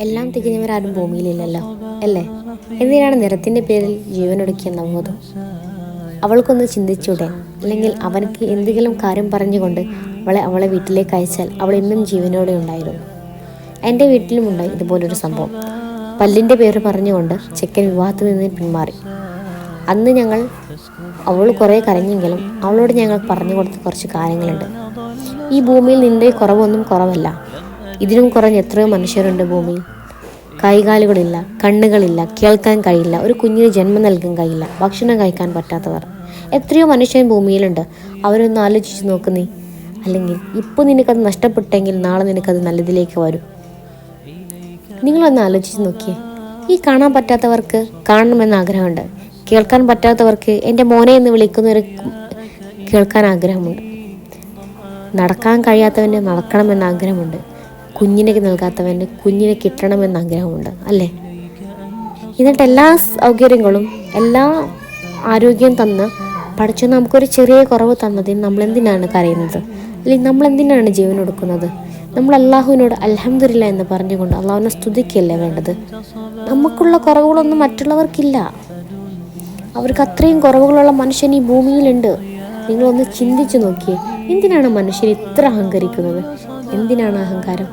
എല്ലാം തികഞ്ഞവരാരും ഭൂമിയിലില്ലല്ലോ അല്ലേ? എന്തിനാണ് നിറത്തിന്റെ പേരിൽ ജീവനൊടുക്കിയ നവോദം? അവൾക്കൊന്ന് ചിന്തിച്ചൂടെ അല്ലെങ്കിൽ അവനക്ക് എന്തെങ്കിലും കാര്യം പറഞ്ഞുകൊണ്ട് അവളെ അവളെ വീട്ടിലേക്ക് അയച്ചാൽ അവൾ ഇന്നും ജീവനോടെ ഉണ്ടായിരുന്നു. എന്റെ വീട്ടിലും ഉണ്ടായി ഇതുപോലൊരു സംഭവം. പല്ലിന്റെ പേര് പറഞ്ഞുകൊണ്ട് ചെക്കൻ വിവാഹത്തിൽ നിന്ന് പിന്മാറി. അന്ന് ഞങ്ങൾ അവൾ കുറേ കരഞ്ഞെങ്കിലും അവളോട് ഞങ്ങൾ പറഞ്ഞു കൊടുത്ത കുറച്ച് കാര്യങ്ങളുണ്ട്. ഈ ഭൂമിയിൽ നിന്റെ കുറവൊന്നും കുറവല്ല. ഇതിനും കുറഞ്ഞ എത്രയോ മനുഷ്യരുണ്ട് ഭൂമിയിൽ കൈകാലുകളില്ല കണ്ണുകളില്ല കേൾക്കാൻ കഴിയില്ല ഒരു കുഞ്ഞിന് ജന്മം നൽകാൻ കഴിയില്ല ഭക്ഷണം കഴിക്കാൻ പറ്റാത്തവർ. എത്രയോ മനുഷ്യൻ ഭൂമിയിലുണ്ട്. അവരൊന്ന് ആലോചിച്ച് നോക്കുന്നേ അല്ലെങ്കിൽ ഇപ്പോൾ നിനക്കത് നഷ്ടപ്പെട്ടെങ്കിൽ നാളെ നിനക്കത് നല്ലതിലേക്ക് വരും. നിങ്ങളൊന്ന് ആലോചിച്ച് നോക്കിയേ. ഈ കാണാൻ പറ്റാത്തവർക്ക് കാണണമെന്ന് ആഗ്രഹമുണ്ട്. കേൾക്കാൻ പറ്റാത്തവർക്ക് എന്റെ മോനെ എന്ന് വിളിക്കുന്നവർ കേൾക്കാൻ ആഗ്രഹമുണ്ട്. നടക്കാൻ കഴിയാത്തവന് നടക്കണമെന്ന് ആഗ്രഹമുണ്ട്. കുഞ്ഞിനെ നൽകാത്തവന് കുഞ്ഞിനെ കിട്ടണമെന്ന് ആഗ്രഹമുണ്ട് അല്ലേ? എന്നിട്ട് എല്ലാ സൗകര്യങ്ങളും എല്ലാ ആരോഗ്യം തന്ന് പഠിച്ചു നമുക്കൊരു ചെറിയ കുറവ് തന്നതിന് നമ്മൾ എന്തിനാണ് കരയുന്നത്? അല്ലെങ്കിൽ നമ്മൾ എന്തിനാണ് ജീവൻ കൊടുക്കുന്നത്? നമ്മൾ അള്ളാഹുവിനോട് അലഹമില്ല എന്ന് പറഞ്ഞുകൊണ്ട് അള്ളാഹുവിനെ സ്തുതിക്കല്ലേ വേണ്ടത്? നമുക്കുള്ള കുറവുകളൊന്നും മറ്റുള്ളവർക്കില്ല. അവർക്ക് അത്രയും കുറവുകളുള്ള മനുഷ്യൻ ഈ ഭൂമിയിലുണ്ട്. നിങ്ങളൊന്ന് ചിന്തിച്ചു നോക്കിയേ എന്തിനാണ് മനുഷ്യൻ ഇത്ര അഹങ്കരിക്കുന്നത്? എന്തിനാണ് അഹങ്കാരം?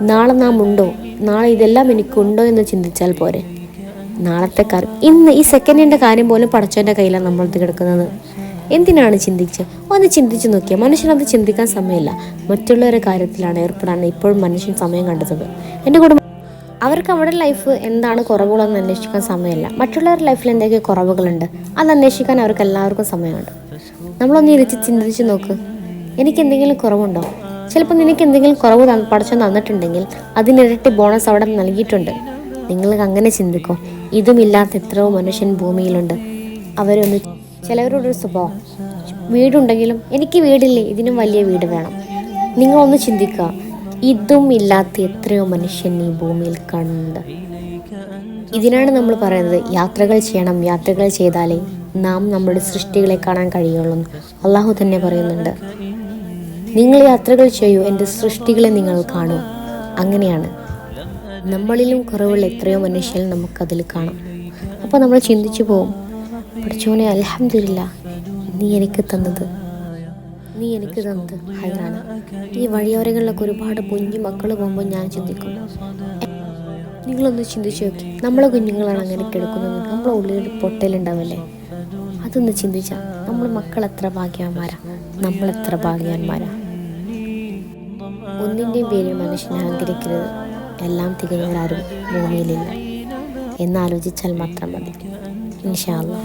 നാളെ നാം ഉണ്ടോ? നാളെ ഇതെല്ലാം എനിക്കുണ്ടോ എന്ന് ചിന്തിച്ചാൽ പോരെ. നാളത്തെ കാര്യം ഇന്ന് ഈ സെക്കൻഡിന്റെ കാര്യം പോലും പടച്ചവന്റെ കയ്യിലാണ് നമ്മളത് കിടക്കുന്നത്. എന്തിനാണ് ചിന്തിച്ച്? ഒന്ന് ചിന്തിച്ചു നോക്കിയാൽ മനുഷ്യനത് ചിന്തിക്കാൻ സമയമില്ല. മറ്റുള്ളവരുടെ കാര്യത്തിലാണ് ഏർപ്പെടാൻ ഇപ്പോഴും മനുഷ്യൻ സമയം കണ്ടെത്തുന്നത്. എന്റെ കുടുംബം അവർക്ക് അവരുടെ ലൈഫ് എന്താണ് കുറവുകളെന്ന് അന്വേഷിക്കാൻ സമയമില്ല. മറ്റുള്ളവരുടെ ലൈഫിൽ എന്തൊക്കെ കുറവുകളുണ്ട്? അത് അന്വേഷിക്കാൻ അവർക്ക് എല്ലാവർക്കും സമയമുണ്ട്. നമ്മളൊന്ന് ഇരിച്ച് ചിന്തിച്ച് നോക്ക്. എനിക്ക് എന്തെങ്കിലും കുറവുണ്ടോ? ചിലപ്പോൾ നിനക്ക് എന്തെങ്കിലും കുറവ് പഠിച്ചു തന്നിട്ടുണ്ടെങ്കിൽ അതിനിരട്ടി ബോണസ് അവിടെ നൽകിയിട്ടുണ്ട്. നിങ്ങൾ അങ്ങനെ ചിന്തിക്കോ. ഇതുമില്ലാത്ത എത്രയോ മനുഷ്യൻ ഭൂമിയിലുണ്ട്. അവരൊന്ന് ചിലവരോടൊരു സ്വഭാവം. വീടുണ്ടെങ്കിലും എനിക്ക് വീടില്ലേ ഇതിനും വലിയ വീട് വേണം. നിങ്ങൾ ഒന്ന് ചിന്തിക്കുക. ഇതും ഇല്ലാത്ത എത്രയോ മനുഷ്യൻ ഈ ഭൂമിയിൽ കാണുന്നുണ്ട് ഇതിനാണ് നമ്മൾ പറയുന്നത് യാത്രകൾ ചെയ്യണം. യാത്രകൾ ചെയ്താലേ നാം നമ്മുടെ സൃഷ്ടികളെ കാണാൻ കഴിയുള്ളൂ അള്ളാഹു തന്നെ പറയുന്നുണ്ട്. നിങ്ങൾ യാത്രകൾ ചെയ്യൂ. എന്റെ സൃഷ്ടികളെ നിങ്ങൾ കാണൂ. അങ്ങനെയാണ്. നമ്മളിലും കുറവുള്ള എത്രയോ മനുഷ്യർ നമുക്കതിൽ കാണാം. അപ്പോൾ നമ്മൾ ചിന്തിച്ചു പോവും. പഠിച്ചോനെ അലഹമില്ല നീ എനിക്ക് തന്നത്. നീ എനിക്ക് തന്നത് ഹൈറാണ്. ഈ വഴിയോരങ്ങളിലൊക്കെ ഒരുപാട് കുഞ്ഞു മക്കൾ പോകുമ്പോൾ ഞാൻ ചിന്തിക്കും. നിങ്ങളൊന്ന് ചിന്തിച്ചു നോക്കി. നമ്മളെ കുഞ്ഞുങ്ങളാണ് അങ്ങനെ കിടക്കുന്നത്. നമ്മളെ ഉള്ളിൽ പൊട്ടലുണ്ടാവില്ലേ? അതൊന്ന് ചിന്തിച്ചാൽ നമ്മൾ മക്കൾ എത്ര ഭാഗ്യവാന്മാരാ? നമ്മളെത്ര ഭാഗ്യവാന്മാരാ? ഒന്നിന്റെയും പേരിൽ മനുഷ്യനെ ആഗ്രഹിക്കരുത് എല്ലാം തികഞ്ഞവരാരും ഭൂമിയിലില്ല എന്നാലോചിച്ചാൽ മാത്രം മതി. ഇൻഷാ അല്ലാ